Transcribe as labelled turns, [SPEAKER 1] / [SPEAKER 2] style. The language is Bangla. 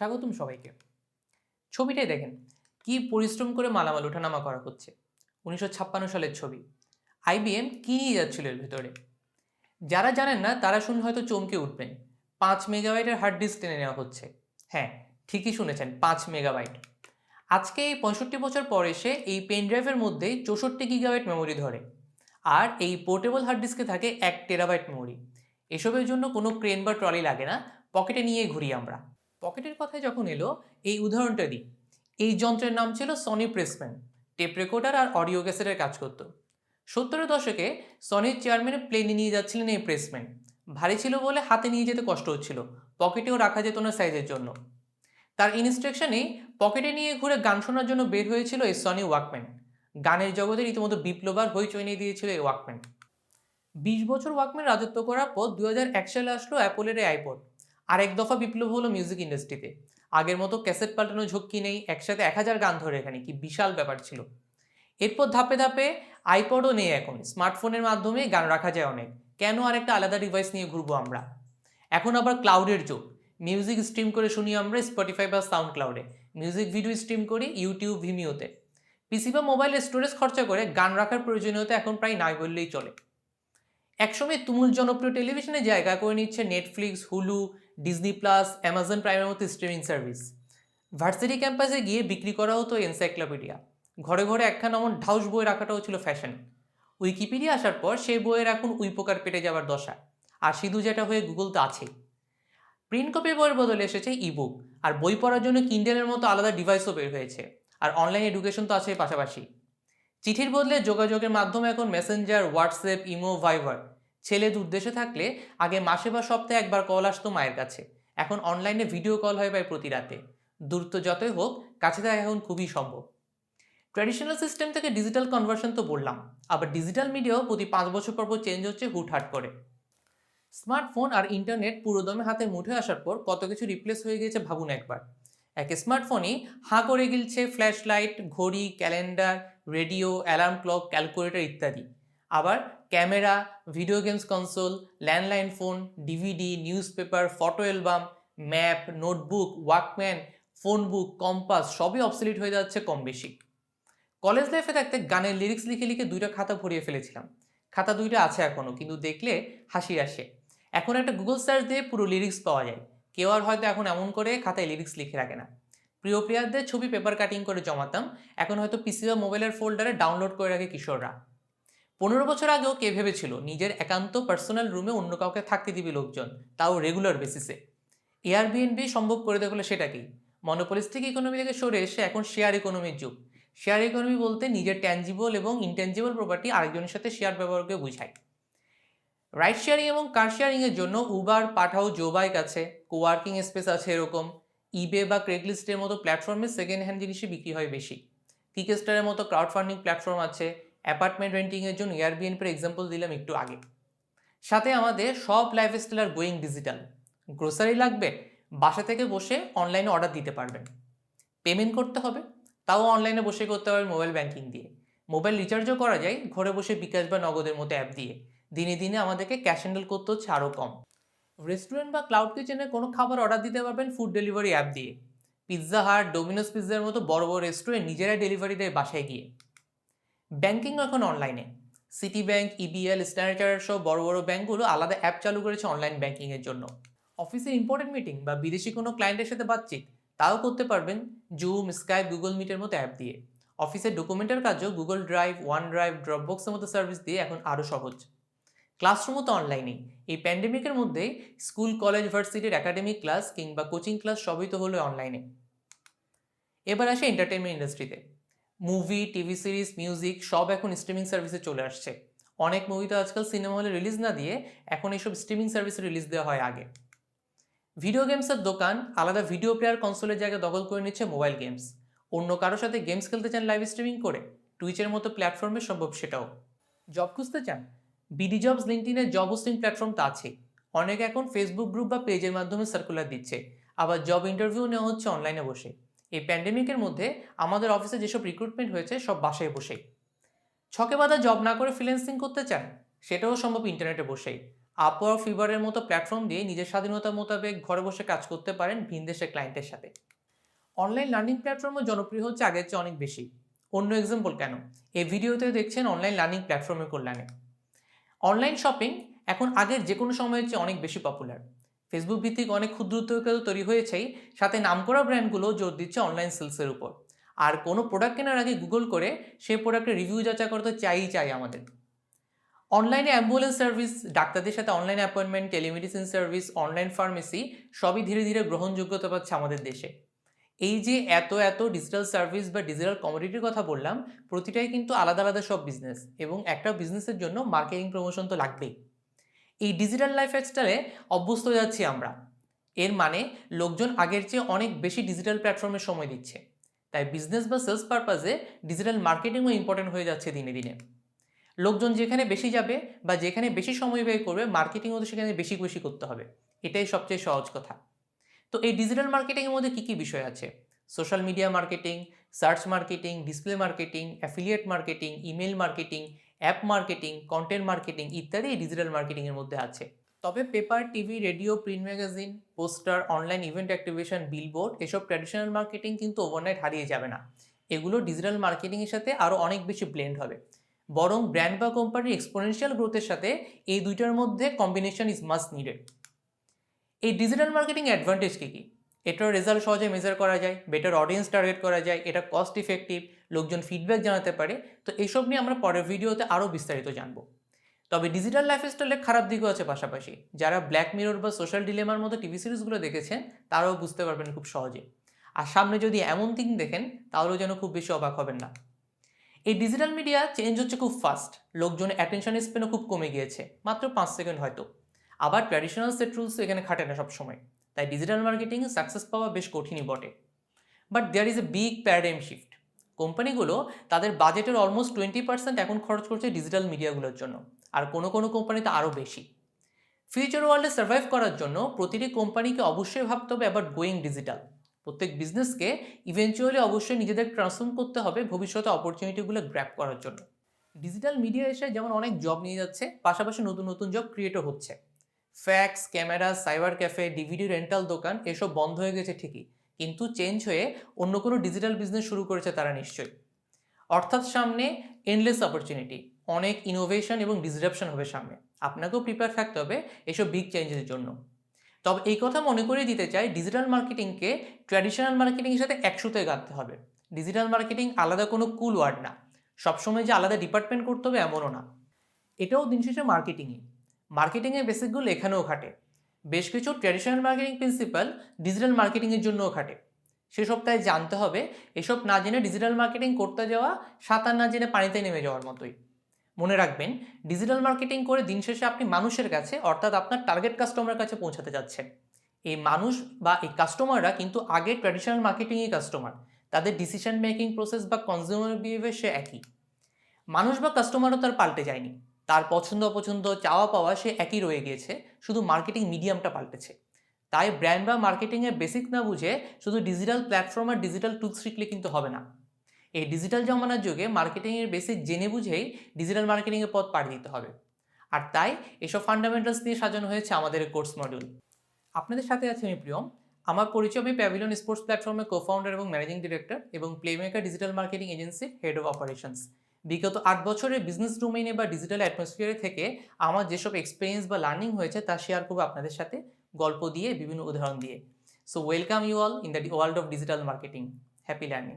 [SPEAKER 1] স্বাগতম সবাইকে। ছবিটাই দেখেন, কি পরিশ্রম করে মালামাল ওঠানামা করা হচ্ছে। উনিশশো ছাপ্পান্ন সালের ছবি। আইবিএম কি নিয়ে যাচ্ছিল এর ভিতরে? যারা জানেন না, তারা শুনে হয়তো চমকে উঠবেন, পাঁচ মেগাবাইটের হার্ড ডিস্ক টেনে নেওয়া হচ্ছে। হ্যাঁ ঠিকই শুনেছেন, পাঁচ মেগাবাইট। আজকে এই পঁয়ষট্টি বছর পর এসে এই পেন ড্রাইভের মধ্যে চৌষট্টি গিগাবাইট মেমোরি ধরে। আর এই পোর্টেবল হার্ড ডিস্কে থাকে এক টেরাবাইট মেমোরি এসবের জন্য কোনো ক্রেন বা ট্রলি লাগে না পকেটে নিয়ে ঘুরি আমরা। পকেটের কথায় যখন এলো, এই উদাহরণটা দিই। এই যন্ত্রের নাম ছিল সনি প্রেসম্যান টেপ রেকর্ডার আর অডিও ক্যাসেটের কাজ করতো। সত্তরের দশকে সনির চেয়ারম্যানে প্লেনে নিয়ে যাচ্ছিলেন এই প্রেসম্যান ভারী ছিল বলে হাতে নিয়ে যেতে কষ্ট হচ্ছিল, পকেটেও রাখা যেত না সাইজের জন্য। তার ইনস্ট্রাকশনেই পকেটে নিয়ে ঘুরে গান শোনার জন্য বের হয়েছিল এই সনি ওয়াকম্যান গানের জগতে রীতিমতো বিপ্লবার হইচই নিয়ে দিয়েছিল এই ওয়াকম্যান বিশ বছর ওয়াকম্যান রাজত্ব করার পর দু সালে আসলো অ্যাপলের আইপড আর এক দফা বিপ্লব হলো মিউজিক ইন্ডাস্ট্রিতে আগের মতো ক্যাসেট পাল্টানো ঝক্কি নেই, একসাথে এক হাজার গান ধরে এখানে, কি বিশাল ব্যাপার ছিল। এরপর ধাপে ধাপে আইপডও নেই এখন স্মার্টফোনের মাধ্যমে গান রাখা যায় অনেক। কেন আর একটা আলাদা ডিভাইস নিয়ে ঘুরবো আমরা? এখন আবার ক্লাউডের যুগ। মিউজিক স্ট্রিম করে শুনি আমরা স্পটিফাই বা সাউন্ড ক্লাউডে মিউজিক ভিডিও স্ট্রিম করি ইউটিউব ভিমিওতে পিসি বা মোবাইলে স্টোরেজ খরচা করে গান রাখার প্রয়োজনীয়তা এখন প্রায় নাই বললেই চলে। একসময় তুমুল জনপ্রিয় টেলিভিশনে জায়গা করে নিচ্ছে Netflix Hulu Disney plus Amazon প্রাইমের মতো স্ট্রিমিং সার্ভিস ভার্সিটি ক্যাম্পাসে গিয়ে বিক্রি করা হতো এনসাইক্লোপিডিয়া ঘরে ঘরে একখানা এমন ঢাউস বই রাখাটাও ছিল ফ্যাশন উইকিপিডিয়া আসার পর সেই বইয়ের এখন উইপোকার পেটে যাওয়ার দশা। আর সিধু যেটা হয়ে গুগল তো আছেই প্রিন্ট কপি বইয়ের বদলে এসেছে ইবুক আর বই পড়ার জন্য কিন্ডেলের মতো আলাদা ডিভাইসও বের হয়েছে। আর অনলাইন এডুকেশন তো আছে পাশাপাশি। চিঠির বদলে যোগাযোগের মাধ্যমে এখন মেসেঞ্জার হোয়াটসঅ্যাপ ইমো ভাইবার ছেলে উদ্দেশ্যে থাকলে আগে মাসে বা সপ্তাহে একবার কল আসতো মায়ের কাছে। এখন অনলাইনে ভিডিও কল হয় প্রায় প্রতি রাতে। দূরত্ব যতই হোক, কাছে থাকা এখন খুবই সম্ভব। ট্র্যাডিশনাল সিস্টেম থেকে ডিজিটাল কনভার্সন তো বললাম, আবার ডিজিটাল মিডিয়াও প্রতি পাঁচ বছর পর পর চেঞ্জ হচ্ছে, হুটহাট করে। স্মার্টফোন আর ইন্টারনেট পুরোদমে হাতে মুঠে আসার পর কত কিছু রিপ্লেস হয়ে গিয়েছে ভাবুন একবার। এক স্মার্টফোনই হাঁ করে গিলছে ফ্ল্যাশ লাইট ঘড়ি calendar radio alarm clock calculator ইত্যাদি। আবার camera video games console landline phone DVD news paper photo album map notebook Walkman phone book compass সবই অবসলিট হয়ে যাচ্ছে কম বেশি কলেজ লাইফে থাকতে গানের লিরিক্স লিখে লিখে দুইটা খাতা ভরিয়ে ফেলেছিলাম। খাতা দুইটা আছে এখনও কিন্তু দেখলে হাসি আসে। এখন একটা গুগল সার্চ দিয়ে পুরো লিরিক্স পাওয়া যায়। কেউ আর হয়তো এখন এমন করে খাতায় লিরিক্স লিখে রাখে না। প্রিয় প্লেয়ারদের ছবি পেপার কাটিং করে জমাতাম। এখন হয়তো পিসি বা মোবাইলের ফোল্ডারে ডাউনলোড করে রাখে কিশোররা। পনেরো বছর আগেও কে ভেবেছিল নিজের একান্ত পার্সোনাল রুমে অন্য কাউকে থাকতে দিবি লোকজন? তাও রেগুলার বেসিসে এয়ারবিএনবি সম্ভব করে দেখল সেটা কি? মনোপলিস্টিক ইকোনমি থেকে সরে এসে এখন শেয়ার ইকোনমির যুগ। শেয়ার ইকোনমি বলতে নিজের ট্যাঞ্জিবল এবং ইনট্যাঞ্জিবল প্রপার্টি আরেকজনের সাথে শেয়ার ব্যবহারকে বোঝায়। রাইড শেয়ারিং এবং কার শেয়ারিংয়ের জন্য উবার পাঠাও জোবাইক আছে। কোয়ার্কিং স্পেস আছে এরকম। ইবে বা ক্রেগলিস্টের মতো প্ল্যাটফর্মে সেকেন্ড হ্যান্ড জিনিসই বিক্রি হয় বেশি। কিকেস্টারের মতো ক্রাউড ফান্ডিং প্ল্যাটফর্ম আছে। অ্যাপার্টমেন্ট রেন্টিংয়ের জন্য এয়ারবিএনপির এক্সাম্পল দিলাম একটু আগে। সাথে আমাদের সব লাইফস্টাইল আর গোয়িং ডিজিটাল গ্রোসারি লাগবে, বাসা থেকে বসে অনলাইনে অর্ডার দিতে পারবেন। পেমেন্ট করতে হবে, তাও অনলাইনে বসে করতে পারবেন মোবাইল ব্যাংকিং দিয়ে। মোবাইল রিচার্জও করা যায়, ঘরে বসে বিকাশ বা নগদের মতো অ্যাপ দিয়ে। দিনে দিনে আমাদেরকে ক্যাশ হ্যান্ডেল করতে হচ্ছে আরও কম। রেস্টুরেন্ট বা ক্লাউড কিচেনে কোনো খাবার অর্ডার দিতে পারবেন ফুড ডেলিভারি অ্যাপ দিয়ে। পিৎজা হাট ডোমিনোস পিৎজার মতো বড় বড় রেস্টুরেন্ট নিজেরাই ডেলিভারি দেয় বাসায় গিয়ে। ব্যাংকিং এখন অনলাইনে সিটি ব্যাংক ইবিএল স্ট্যান্ডার্ড সহ বড় বড় ব্যাংকগুলো আলাদা অ্যাপ চালু করেছে অনলাইন ব্যাংকিংয়ের জন্য। অফিসের ইম্পর্টেন্ট মিটিং বা বিদেশি কোনো ক্লায়েন্টের সাথে বাতচিত, তাও করতে পারবেন জুম স্কাইপ গুগল মিটের মতো অ্যাপ দিয়ে। অফিসের ডকুমেন্টের কাজও Google drive one drive drop ড্রপবক্সের মতো সার্ভিস দিয়ে এখন আরও সহজ। ক্লাসরুমও তো অনলাইনেই এই প্যান্ডেমিকের মধ্যে স্কুল কলেজ ভার্সিটির একাডেমিক ক্লাস কিংবা কোচিং ক্লাস সবই তো হলো অনলাইনে এবার আসে এন্টারটেনমেন্ট ইন্ডাস্ট্রিতে মুভি টিভি সিরিজ মিউজিক সব এখন স্ট্রিমিং সার্ভিসে চলে আসছে। অনেক মুভি তো আজকাল সিনেমা হলে রিলিজ না দিয়ে এখন এইসব স্ট্রিমিং সার্ভিসে রিলিজ দেওয়া হয় আগে। ভিডিও গেমসের দোকান আলাদা ভিডিও প্লেয়ার কনসোলের জায়গায় দখল করে নিচ্ছে মোবাইল গেমস অন্য কারোর সাথে গেমস খেলতে চান লাইভ স্ট্রিমিং করে টুইচের মতো প্ল্যাটফর্মে সম্ভব সেটাও। জব খুঁজতে চান? বিডি জবস লিঙ্কটিনের জব হোস্টিং প্ল্যাটফর্ম তো আছে। অনেকে এখন ফেসবুক গ্রুপ বা পেজের মাধ্যমে সার্কুলার দিচ্ছে। আবার জব ইন্টারভিউ নেওয়া হচ্ছে অনলাইনে বসে। এই প্যান্ডেমিকের মধ্যে আমাদের অফিসে যেসব রিক্রুটমেন্ট হয়েছে, সব বাসায় বসেই। ছকে বাধা জব না করে ফ্রিল্যান্সিং করতে চান, সেটাও সম্ভব ইন্টারনেটে বসেই। আপওয়ার ফিভারের মতো প্ল্যাটফর্ম দিয়ে নিজের স্বাধীনতা মোতাবেক ঘরে বসে কাজ করতে পারেন ভিন দেশের ক্লায়েন্টের সাথে। অনলাইন লার্নিং প্ল্যাটফর্মও জনপ্রিয় হচ্ছে আগের চেয়ে অনেক বেশি। অন্য এক্সাম্পল কেন? এই ভিডিওতে দেখছেন অনলাইন লার্নিং প্ল্যাটফর্মের কল্যাণে। অনলাইন শপিং এখন আগের যে কোনো সময়ের চেয়ে অনেক বেশি পপুলার ফেসবুক ভিত্তিক অনেক ক্ষুদ্র উদ্যোগ তৈরি হয়েছেই, সাথে নামকরা ব্র্যান্ডগুলো জোর দিচ্ছে অনলাইন সেলসের উপর। আর কোনো প্রোডাক্ট কেনার আগে গুগল করে সেই প্রোডাক্টের রিভিউ যাচাই করতে চাই চাই আমাদের। অনলাইনে অ্যাম্বুলেন্স সার্ভিস ডাক্তারদের সাথে online appointment telemedicine service online pharmacy সবই ধীরে ধীরে গ্রহণযোগ্যতা পাচ্ছে আমাদের দেশে। এই যে এত এত ডিজিটাল সার্ভিস বা ডিজিটাল কমোডিটির কথা বললাম, প্রতিটাই কিন্তু আলাদা আলাদা সব বিজনেস এবং একটা বিজনেসের জন্য মার্কেটিং প্রমোশন তো লাগবেই। এই ডিজিটাল লাইফ স্টাইলে অভ্যস্ত হয়ে যাচ্ছি আমরা। এর মানে লোকজন আগের চেয়ে অনেক বেশি ডিজিটাল প্ল্যাটফর্মে সময় দিচ্ছে। তাই বিজনেস বা সেলস পারপাজে ডিজিটাল মার্কেটিংও ইম্পর্টেন্ট হয়ে যাচ্ছে দিনে দিনে। লোকজন যেখানে বেশি যাবে বা যেখানে বেশি সময় ব্যয় করবে মার্কেটিংও তো সেখানে বেশি বেশি করতে হবে। এটাই সবচেয়ে সহজ কথা। তো এই ডিজিটাল মার্কেটিংয়ের মধ্যে কী কী বিষয় আছে? Social media marketing search marketing display marketing affiliate marketing email marketing app marketing content marketing ইত্যাদি ডিজিটাল মার্কেটিংয়ের মধ্যে আছে। তবে paper, TV, radio print magazine poster online event activation billboard এসব ট্র্যাডিশনাল মার্কেটিং কিন্তু ওভারনাইট হারিয়ে যাবে না। এগুলো ডিজিটাল মার্কেটিংয়ের সাথে আরও অনেক বেশি ব্লেন্ড হবে। বরং ব্র্যান্ড বা কোম্পানির এক্সপোনেনশিয়াল গ্রোথের সাথে এই দুইটার মধ্যে কম্বিনেশন ইজ মাস্ট নিডেড এই ডিজিটাল মার্কেটিং অ্যাডভান্টেজ কী কী? এটার রেজাল্ট সহজে মেজার করা যায় বেটার অডিয়েন্স টার্গেট করা যায়, এটা কস্ট ইফেক্টিভ লোকজন ফিডব্যাক জানাতে পারে। তো এইসব নিয়ে আমরা পরের ভিডিওতে আরও বিস্তারিত জানব। তবে ডিজিটাল লাইফস্টাইলের খারাপ দিকও আছে পাশাপাশি। যারা ব্ল্যাক মিরর বা সোশ্যাল ডিলেমার মতো টিভি সিরিজগুলো দেখেছেন, তারাও বুঝতে পারবেন খুব সহজে। আর সামনে যদি এমন থিং দেখেন, তাহলেও যেন খুব বেশি অবাক হবেন না। এই ডিজিটাল মিডিয়া চেঞ্জ হচ্ছে খুব ফাস্ট লোকজনের অ্যাটেনশন স্পেনও খুব কমে গিয়েছে, মাত্র পাঁচ সেকেন্ড হয়তো। আবার ট্র্যাডিশনাল সেট রুলস এখানে খাটে না সবসময়। তাই ডিজিটাল মার্কেটিং সাকসেস পাওয়া বেশ কঠিনই বটে। But there is a big paradigm shift কোম্পানিগুলো তাদের বাজেটের অলমোস্ট টোয়েন্টি পার্সেন্ট এখন খরচ করছে ডিজিটাল মিডিয়াগুলোর জন্য, আর কোনো কোনো কোম্পানিতে আরও বেশি। ফিউচার ওয়ার্ল্ডে সার্ভাইভ করার জন্য প্রতিটি কোম্পানিকে অবশ্যই ভাবতে হবে অ্যাবাউট গোয়িং ডিজিটাল প্রত্যেক বিজনেসকে ইভেনচুয়ালি অবশ্যই নিজেদের ট্রান্সফর্ম করতে হবে ভবিষ্যতে অপরচুনিটিগুলো গ্র্যাপ করার জন্য। ডিজিটাল মিডিয়া এসে যেমন অনেক জব নিয়ে যাচ্ছে, পাশাপাশি নতুন নতুন জব ক্রিয়েটও হচ্ছে। Fax, camera, cyber cafe, DVD, rental দোকান, এসব বন্ধ হয়ে গেছে ঠিকই। কিন্তু চেঞ্জ হয়ে অন্য কোনো ডিজিটাল বিজনেস শুরু করেছে তারা নিশ্চয়ই। অর্থাৎ সামনে এনলেস অপরচুনিটি অনেক ইনোভেশন এবং ডিসরাপশন হবে সামনে। আপনাকেও প্রিপেয়ার থাকতে হবে এসব বিগ চেঞ্জের জন্য। তবে এই কথা মনে করিয়ে দিতে চাই ডিজিটাল মার্কেটিংকে ট্র্যাডিশনাল মার্কেটিংয়ের সাথে একসুতে গাঁথতে হবে। ডিজিটাল মার্কেটিং আলাদা কোনো কুল ওয়ার্ড না। সবসময় যে আলাদা ডিপার্টমেন্ট করতে হবে এমনও না। এটাও দিন শেষে মার্কেটিংই মার্কেটিংয়ের বেসিকগুলো এখানেও খাটে। বেশ কিছু ট্র্যাডিশনাল মার্কেটিং প্রিন্সিপাল ডিজিটাল মার্কেটিংয়ের জন্যও খাটে। সে সপ্তাহে জানতে হবে, এসব না জেনে ডিজিটাল মার্কেটিং করতে যাওয়া, সাঁতার না জেনে পানিতে নেমে যাওয়ার মতোই। মনে রাখবেন ডিজিটাল মার্কেটিং করে দিন শেষে আপনি মানুষের কাছে, অর্থাৎ আপনার টার্গেট কাস্টমারের কাছে পৌঁছাতে যাচ্ছেন। এই মানুষ বা এই কাস্টমাররা কিন্তু আগে ট্র্যাডিশনাল মার্কেটিংই কাস্টমার তাদের ডিসিশন মেকিং প্রসেস বা কনজিউমার বিহেভিয়ার সে একই। মানুষ বা কাস্টমারও তার পাল্টে যায়নি। তার পছন্দ অপছন্দ, চাওয়া পাওয়া সে একই রয়ে গিয়েছে, শুধু মার্কেটিং মিডিয়ামটা পাল্টেছে। তাই ব্র্যান্ড বা মার্কেটিংয়ের বেসিক না বুঝে শুধু ডিজিটাল প্ল্যাটফর্ম আর ডিজিটাল টুলস শিখলে কিন্তু হবে না। এই ডিজিটাল জমানার যুগে মার্কেটিংয়ের বেসিক জেনে বুঝেই ডিজিটাল মার্কেটিংয়ের পথ পাড়ি দিতে হবে। আর তাই এসব ফান্ডামেন্টালস নিয়ে সাজানো হয়েছে আমাদের কোর্স মডিউল আপনাদের সাথে আছে আমি প্রিয়ম। আমার পরিচয়, আমি প্যাভিলিয়ন স্পোর্টস প্ল্যাটফর্মের কো ফাউন্ডার এবং ম্যানেজিং ডিরেক্টর এবং প্লেমেকার ডিজিটাল মার্কেটিং এজেন্সির হেড অফ অপারেশনস বিগত আট বছরের বিজনেস ডোমেইনে বা ডিজিটাল অ্যাটমসফিয়ারে থেকে আমার যেসব এক্সপিরিয়েন্স বা লার্নিং হয়েছে, তা শেয়ার করব আপনাদের সাথে গল্প দিয়ে, বিভিন্ন উদাহরণ দিয়ে। So welcome you all in the world of digital marketing happy learning